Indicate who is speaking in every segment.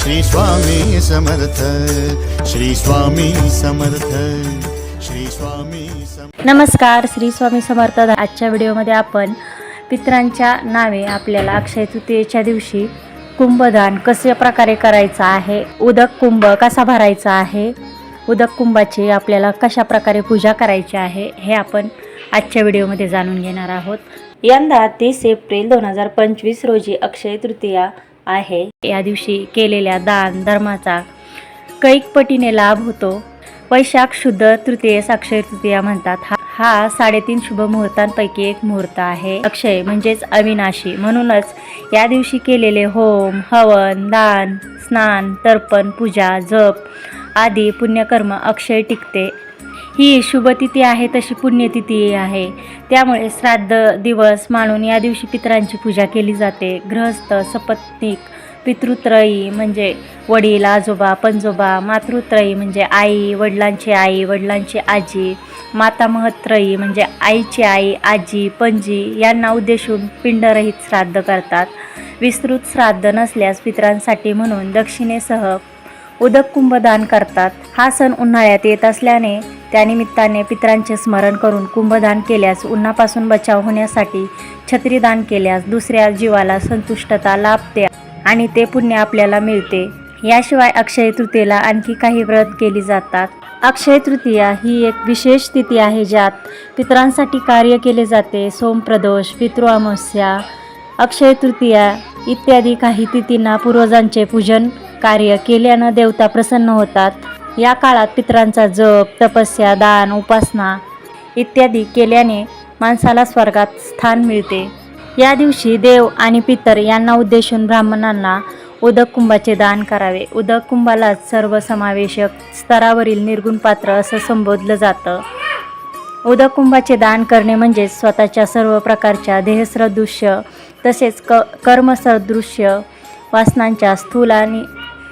Speaker 1: श्री स्वामी समर्थ श्री स्वामी समर्थ श्री स्वामी नमस्कार श्री स्वामी समर्थ आजच्या व्हिडिओमध्ये आपण पित्रांच्या नावे आपल्याला अक्षय तृतीयेच्या दिवशी कुंभदान कशा प्रकारे करायचं आहे उदक कुंभ कसा भरायचा आहे उदक कुंभाची आपल्याला कशा प्रकारे पूजा करायची आहे हे आपण आजच्या व्हिडिओमध्ये जाणून घेणार आहोत यंदा तीस एप्रिल दोन हजार पंचवीस रोजी अक्षय तृतीया आहे या दिवशी केलेल्या दान धर्माचा कैक पटीने लाभ होतो वैशाख शुद्ध तृतीय साक्षर तृतीया म्हणतात हा हा साडेतीन शुभ मुहूर्तांपैकी एक मुहूर्त आहे अक्षय म्हणजेच अविनाशी म्हणूनच या दिवशी केलेले होम हवन दान स्नान तर्पण पूजा जप आदी पुण्यकर्म अक्षय टिकते ही शुभतिथी आहे तशी पुण्यतिथी आहे त्यामुळे श्राद्ध दिवस मानून या दिवशी पितरांची पूजा केली जाते गृहस्थ सपत्निक पितृत्रयी म्हणजे वडील आजोबा पणजोबा मातृत्रयी म्हणजे आई वडिलांची आई वडिलांची आजी माता महत्रयी म्हणजे आईची आई आजी पणजी यांना उद्देशून पिंडरहित श्राद्ध करतात विस्तृत श्राद्ध नसल्यास पितरांसाठी म्हणून दक्षिणेसह उदक कुंभदान करतात हा सण उन्हाळ्यात येत असल्याने त्यानिमित्ताने पित्रांचे स्मरण करून कुंभदान केल्यास उन्हापासून बचाव होण्यासाठी छत्रीदान केल्यास दुसऱ्या जीवाला संतुष्टता लाभते आणि ते पुण्य आपल्याला मिळते याशिवाय अक्षय तृतीयेला आणखी काही व्रत केली जातात अक्षय तृतीया ही एक विशेष तिथी आहे ज्यात पित्रांसाठी कार्य केले जाते सोमप्रदोष पितृ अमावस्या अक्षय तृतीया इत्यादी काही तिथींना पूर्वजांचे पूजन कार्य केल्यानं देवता प्रसन्न होतात या काळात पितरांचा जप तपस्या दान उपासना इत्यादी केल्याने माणसाला स्वर्गात स्थान मिळते या दिवशी देव आणि पितर यांना उद्देशून ब्राह्मणांना उदक कुंभाचे दान करावे उदक सर्व समावेशक स्तरावरील निर्गुण पात्र असं संबोधलं जातं उदक कुंभाचे दान करणे म्हणजेच स्वतःच्या सर्व प्रकारच्या देहस्रदृश्य तसेच क कर्मसदृश्य वासनांच्या स्थूल आणि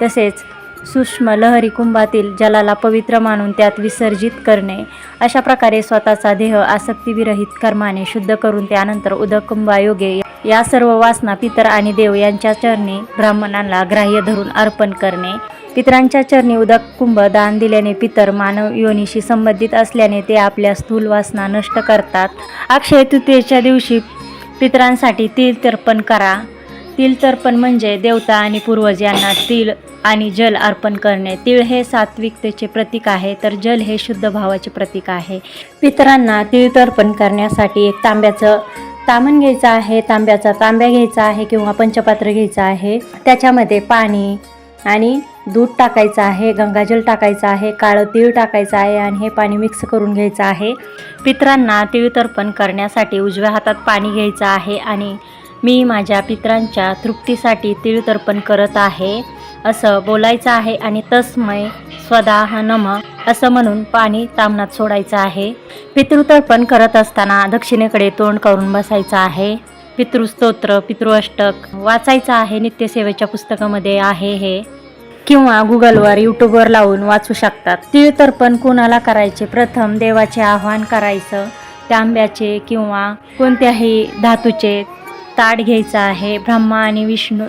Speaker 1: तसेच सूक्ष्म लहरी कुंभातील जलाला पवित्र मानून त्यात विसर्जित करणे अशा प्रकारे स्वतःचा देह आसक्तीविरहित कर्माने शुद्ध करून त्यानंतर उदक कुंभायोगे या सर्व वासना पितर आणि देव यांच्या चरणी ब्राह्मणांना ग्राह्य धरून अर्पण करणे पितरांच्या चरणी उदक कुंभ दान दिल्याने पितर मानव योनीशी संबंधित असल्याने ते आपल्या स्थूल वासना नष्ट करतात अक्षय तृतीयेच्या दिवशी पितरांसाठी तिल तर्पण करा तिल तर्पण म्हणजे देवता आणि पूर्वज यांना तिल आणि जल अर्पण करणे तिळ हे सात्विकतेचे प्रतीक आहे तर जल हे शुद्ध भावाचे प्रतीक आहे पितरांना तिळ तर्पण करण्यासाठी एक तांब्याचं तामण घ्यायचं आहे तांब्याचा तांब्या घ्यायचा आहे किंवा पंचपात्र घ्यायचं आहे त्याच्यामध्ये पाणी आणि दूध टाकायचं आहे गंगाजल टाकायचं आहे काळं तीळ टाकायचं आहे आणि हे पाणी मिक्स करून घ्यायचं आहे पित्रांना तिळतर्पण करण्यासाठी उजव्या हातात पाणी घ्यायचं आहे आणि मी माझ्या पित्रांच्या तृप्तीसाठी तिळतर्पण करत आहे असं बोलायचं आहे आणि तस्मय स्वदाह नम असं म्हणून पाणी तामणात सोडायचं आहे पितृतर्पण करत असताना दक्षिणेकडे तोंड करून बसायचं आहे पितृस्तोत्र पितृअष्टक वाचायचं आहे नित्यसेवेच्या पुस्तकामध्ये आहे हे किंवा गुगलवर यूट्यूबवर लावून वाचू शकतात तीर्थर्पण कोणाला करायचे प्रथम देवाचे आव्हान करायचं तांब्याचे किंवा कोणत्याही धातूचे ताट घ्यायचं आहे ब्रह्मा आणि विष्णू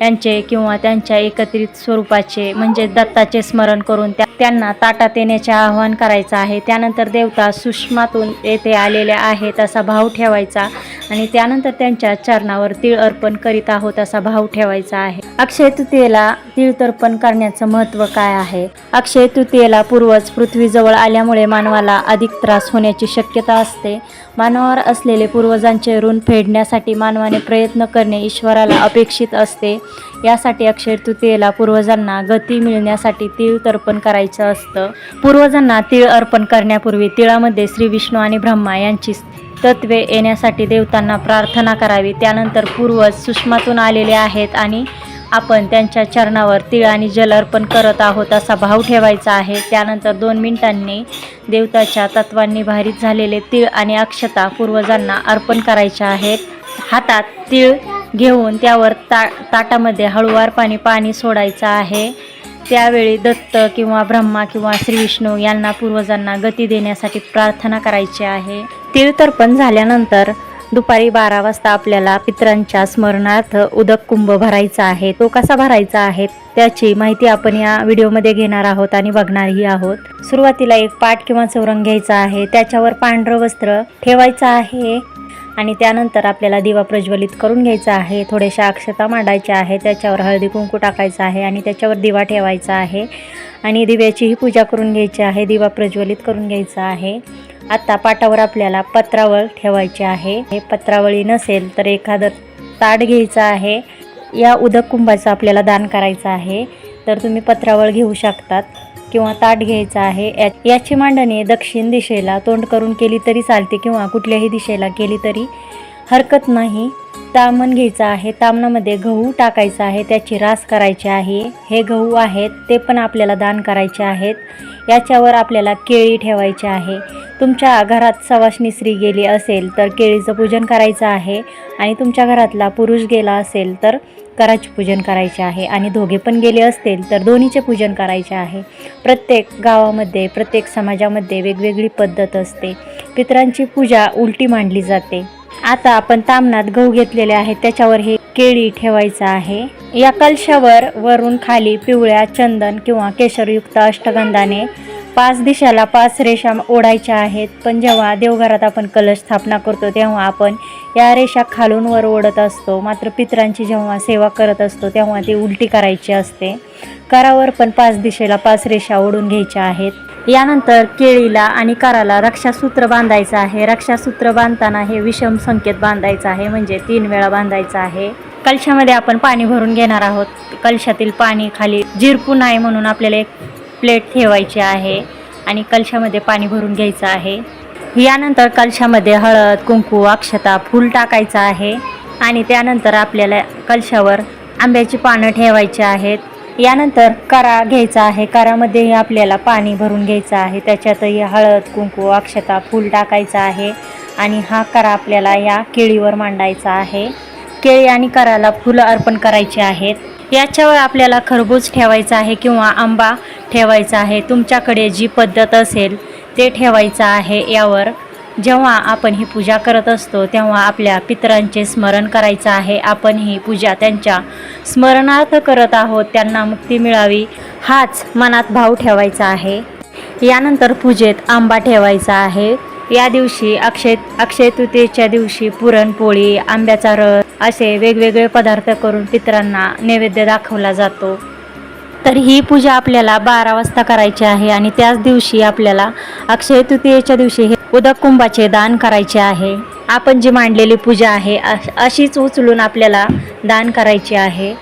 Speaker 1: यांचे किंवा त्यांच्या एकत्रित स्वरूपाचे म्हणजे दत्ताचे स्मरण करून त्या त्यांना ताटात येण्याचे आवाहन करायचं आहे त्यानंतर देवता सुषमातून येथे आलेले आहेत असा भाव ठेवायचा आणि त्यानंतर त्यांच्या चरणावर तीळ अर्पण करीत आहोत असा भाव ठेवायचा आहे अक्षय तृतीयेला तर्पण करण्याचं महत्त्व काय आहे अक्षय तृतीयेला पूर्वज पृथ्वीजवळ आल्यामुळे मानवाला अधिक त्रास होण्याची शक्यता असते मानवावर असलेले पूर्वजांचे ऋण फेडण्यासाठी मानवाने प्रयत्न करणे ईश्वराला अपेक्षित असते यासाठी अक्षय तृतीयेला पूर्वजांना गती मिळण्यासाठी तीळ तर्पण करायचं असतं पूर्वजांना तीळ अर्पण करण्यापूर्वी तिळामध्ये श्री विष्णू आणि ब्रह्मा यांची तत्वे येण्यासाठी देवतांना प्रार्थना करावी त्यानंतर पूर्वज सुषमातून आलेले आहेत आणि आपण त्यांच्या चरणावर तिळ आणि जल अर्पण करत आहोत असा भाव ठेवायचा आहे त्यानंतर दोन मिनिटांनी देवताच्या तत्वांनी भारीत झालेले तिळ आणि अक्षता पूर्वजांना अर्पण करायच्या आहेत हातात तिळ घेऊन त्यावर ता ताटामध्ये हळुवार पाणी सोडायचं आहे त्यावेळी दत्त किंवा ब्रह्मा किंवा श्री विष्णू यांना पूर्वजांना गती देण्यासाठी प्रार्थना करायची आहे तर्पण झाल्यानंतर दुपारी बारा वाजता आपल्याला पित्रांच्या स्मरणार्थ उदक कुंभ भरायचा आहे तो कसा भरायचा आहे त्याची माहिती आपण या व्हिडिओमध्ये घेणार आहोत आणि बघणारही आहोत सुरुवातीला एक पाट किंवा चौरंग घ्यायचा आहे त्याच्यावर पांढरं वस्त्र ठेवायचं आहे आणि त्यानंतर आपल्याला दिवा प्रज्वलित करून घ्यायचा आहे थोड्याशा अक्षता मांडायच्या आहे त्याच्यावर हळदी कुंकू टाकायचं आहे आणि त्याच्यावर दिवा ठेवायचा आहे आणि दिव्याचीही पूजा करून घ्यायची आहे दिवा प्रज्वलित करून घ्यायचा आहे आत्ता पाटावर आपल्याला पत्रावळ ठेवायची आहे हे पत्रावळी नसेल तर एखादं ताट घ्यायचं आहे या उदक कुंभाचं आपल्याला दान करायचं आहे तर तुम्ही पत्रावळ घेऊ शकतात किंवा ताट घ्यायचं आहे याची मांडणी दक्षिण दिशेला तोंड करून केली तरी चालते किंवा कुठल्याही दिशेला केली तरी हरकत नाही तामण घ्यायचं आहे तामणामध्ये गहू टाकायचा आहे त्याची रास करायची आहे हे गहू आहेत ते पण आपल्याला दान करायचे आहेत याच्यावर आपल्याला केळी ठेवायची आहे तुमच्या घरात सवाशणी स्त्री गेली असेल तर केळीचं पूजन करायचं आहे आणि तुमच्या घरातला पुरुष गेला असेल तर कराचे पूजन करायचे आहे आणि दोघे पण गेले असतील तर दोन्हीचे पूजन करायचे आहे प्रत्येक गावामध्ये प्रत्येक समाजामध्ये वेगवेगळी पद्धत असते पितरांची पूजा उलटी मांडली जाते आता आपण तामणात गहू घेतलेले आहे त्याच्यावर हे केळी ठेवायचं आहे या कलशावर वरून खाली पिवळ्या चंदन किंवा केशरयुक्त अष्टगंधाने पाच दिशाला पाच रेषा ओढायच्या आहेत पण जेव्हा देवघरात आपण कलश स्थापना करतो तेव्हा आपण या रेषा खालून वर ओढत असतो मात्र पित्रांची जेव्हा सेवा करत असतो तेव्हा ती उलटी करायची असते करावर पण पाच दिशेला पाच रेषा ओढून घ्यायच्या आहेत यानंतर केळीला आणि कराला रक्षासूत्र बांधायचं आहे रक्षासूत्र बांधताना हे विषम संकेत बांधायचं आहे म्हणजे तीन वेळा बांधायचं आहे कलशामध्ये आपण पाणी भरून घेणार आहोत कलशातील पाणी खाली जिरपू नाही म्हणून आपल्याला एक प्लेट ठेवायची आहे आणि कलशामध्ये पाणी भरून घ्यायचं आहे यानंतर कलशामध्ये हळद कुंकू अक्षता फूल टाकायचं आहे आणि त्यानंतर आपल्याला कलशावर आंब्याची पानं ठेवायची आहेत यानंतर करा घ्यायचा आहे करामध्येही आपल्याला पाणी भरून घ्यायचं आहे त्याच्यातही हळद कुंकू अक्षता फूल टाकायचं आहे आणि हा करा आपल्याला या केळीवर मांडायचा आहे केळी आणि कराला फुलं अर्पण करायची आहेत याच्यावर आपल्याला खरबूज ठेवायचा आहे किंवा आंबा ठेवायचा आहे तुमच्याकडे जी पद्धत असेल ते ठेवायचं आहे यावर जेव्हा आपण ही पूजा करत असतो तेव्हा आपल्या पितरांचे स्मरण करायचं आहे आपण ही पूजा त्यांच्या स्मरणार्थ करत आहोत त्यांना मुक्ती मिळावी हाच मनात भाव ठेवायचा आहे यानंतर पूजेत आंबा ठेवायचा आहे या दिवशी अक्षय अक्षय तृतीयेच्या दिवशी पुरणपोळी आंब्याचा रस असे वेगवेगळे पदार्थ करून पितरांना नैवेद्य दाखवला जातो तर ही पूजा आपल्याला बारा वाजता करायची आहे आणि त्याच दिवशी आपल्याला अक्षय तृतीयेच्या दिवशी हे उदक कुंभाचे दान करायचे आहे आपण जी मांडलेली पूजा आहे अशीच उचलून आपल्याला दान करायची आहे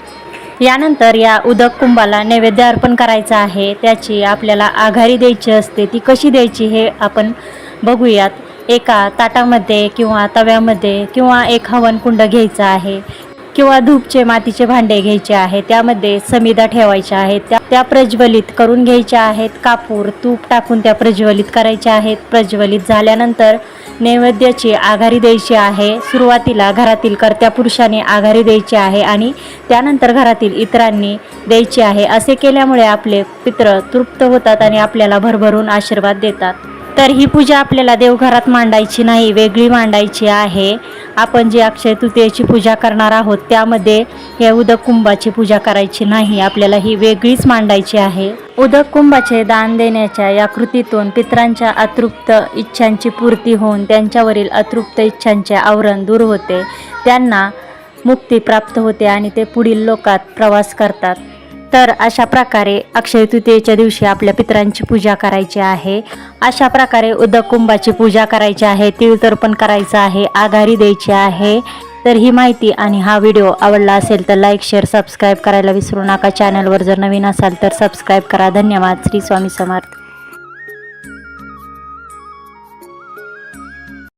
Speaker 1: यानंतर या उदक कुंभाला नैवेद्य अर्पण करायचं आहे त्याची आपल्याला आघारी द्यायची असते ती कशी द्यायची हे आपण बघूयात एका ताटामध्ये किंवा तव्यामध्ये किंवा एक हवन कुंड आहे किंवा धूपचे मातीचे भांडे घ्यायचे आहे त्यामध्ये समिदा ठेवायच्या आहेत त्या त्या प्रज्वलित करून घ्यायच्या आहेत कापूर तूप टाकून त्या प्रज्वलित करायच्या आहेत प्रज्वलित झाल्यानंतर नैवेद्याची आघारी द्यायची आहे सुरुवातीला घरातील कर्त्या पुरुषाने आघारी द्यायची आहे आणि त्यानंतर घरातील इतरांनी द्यायची आहे असे केल्यामुळे आपले पित्र तृप्त होतात आणि आपल्याला भरभरून आशीर्वाद देतात तर ही पूजा आपल्याला देवघरात मांडायची नाही वेगळी मांडायची आहे आपण जी अक्षय तृतीयेची पूजा करणार आहोत त्यामध्ये हे उदक कुंभाची पूजा करायची नाही आपल्याला ही वेगळीच मांडायची आहे उदक कुंभाचे दान देण्याच्या या कृतीतून पित्रांच्या अतृप्त इच्छांची पूर्ती होऊन त्यांच्यावरील अतृप्त इच्छांचे आवरण दूर होते त्यांना मुक्ती प्राप्त होते आणि ते पुढील लोकात प्रवास करतात तर अशा प्रकारे अक्षय तृतीयेच्या दिवशी आपल्या पितरांची पूजा करायची आहे अशा प्रकारे उदक कुंभाची पूजा करायची आहे तर्पण करायचं आहे आघारी द्यायची आहे तर ही माहिती आणि हा व्हिडिओ आवडला असेल तर लाईक शेअर सबस्क्राईब करायला विसरू नका चॅनलवर जर नवीन असाल तर सबस्क्राईब करा धन्यवाद श्री स्वामी समर्थ